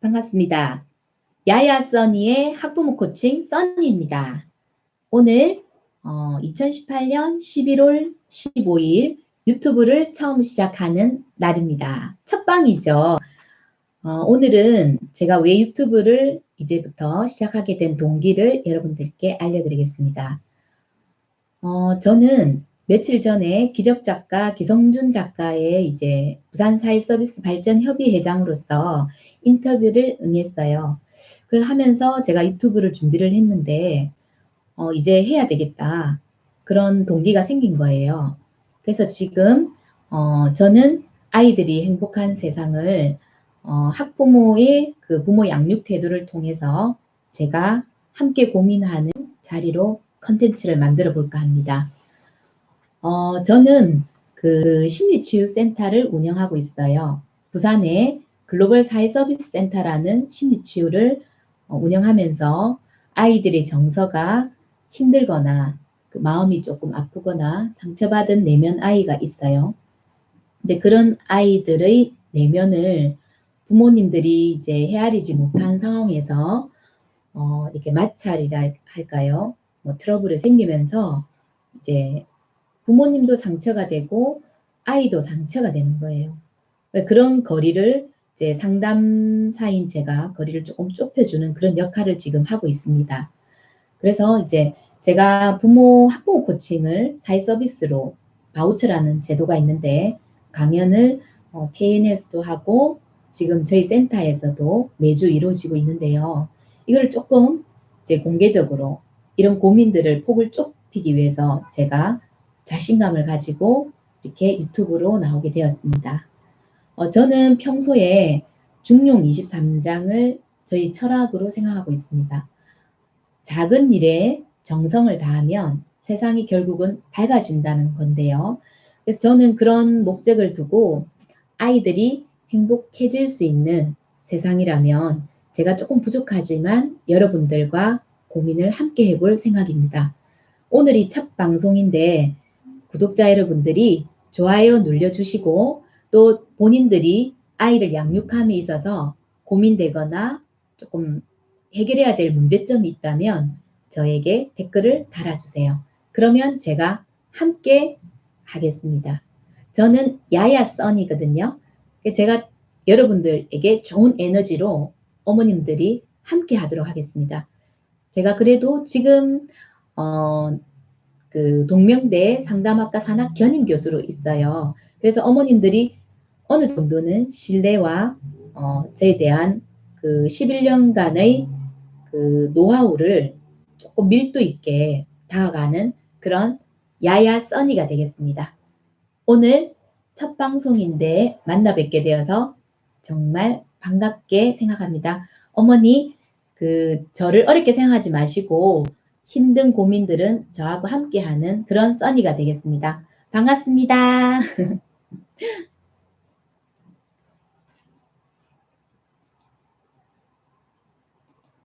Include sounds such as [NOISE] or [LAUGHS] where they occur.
반갑습니다. 야야 써니의 학부모 코칭 써니입니다. 오늘 어, 2018년 11월 15일 유튜브를 처음 시작하는 날입니다. 첫 방이죠. 어, 오늘은 제가 왜 유튜브를 이제부터 시작하게 된 동기를 여러분들께 알려드리겠습니다. 어, 저는 며칠 전에 기적 작가 기성준 작가의 이제 부산 사회서비스 발전 협의 회장으로서 인터뷰를 응했어요. 그걸 하면서 제가 유튜브를 준비를 했는데 어, 이제 해야 되겠다. 그런 동기가 생긴 거예요. 그래서 지금 어, 저는 아이들이 행복한 세상을 어, 학부모의 그 부모 양육 태도를 통해서 제가 함께 고민하는 자리로 컨텐츠를 만들어 볼까 합니다. 어, 저는 그 심리치유센터를 운영하고 있어요. 부산에 글로벌 사회서비스 센터라는 심리치유를 어, 운영하면서 아이들의 정서가 힘들거나 그 마음이 조금 아프거나 상처받은 내면 아이가 있어요. 근데 그런 아이들의 내면을 부모님들이 이제 헤아리지 못한 상황에서 어, 이렇게 마찰이라 할까요? 뭐 트러블이 생기면서 이제 부모님도 상처가 되고 아이도 상처가 되는 거예요. 그런 거리를 이제 상담사인 제가 거리를 조금 좁혀주는 그런 역할을 지금 하고 있습니다. 그래서 이제 제가 부모 학부모 코칭을 사회 서비스로 바우처라는 제도가 있는데 강연을 어, KNS도 하고 지금 저희 센터에서도 매주 이루어지고 있는데요. 이걸 조금 이제 공개적으로 이런 고민들을 폭을 좁히기 위해서 제가 자신감을 가지고 이렇게 유튜브로 나오게 되었습니다. 어, 저는 평소에 중용 23장을 저희 철학으로 생각하고 있습니다. 작은 일에 정성을 다하면 세상이 결국은 밝아진다는 건데요. 그래서 저는 그런 목적을 두고 아이들이 행복해질 수 있는 세상이라면 제가 조금 부족하지만 여러분들과 고민을 함께 해볼 생각입니다. 오늘이 첫 방송인데 구독자 여러분들이 좋아요 눌러주시고 또 본인들이 아이를 양육함에 있어서 고민되거나 조금 해결해야 될 문제점이 있다면 저에게 댓글을 달아주세요. 그러면 제가 함께 하겠습니다. 저는 야야 써니거든요. 제가 여러분들에게 좋은 에너지로 어머님들이 함께 하도록 하겠습니다. 제가 그래도 지금 어, 그 동명대 상담학과 산학 견임 교수로 있어요. 그래서 어머님들이 어느 정도는 신뢰와 어, 저에 대한 그 11년간의 그 노하우를 조금 밀도 있게 다가가는 그런 야야 써니가 되겠습니다. 오늘 첫 방송인데 만나 뵙게 되어서 정말 반갑게 생각합니다. 어머니, 그 저를 어렵게 생각하지 마시고 힘든 고민들은 저하고 함께하는 그런 써니가 되겠습니다. 반갑습니다. [LAUGHS]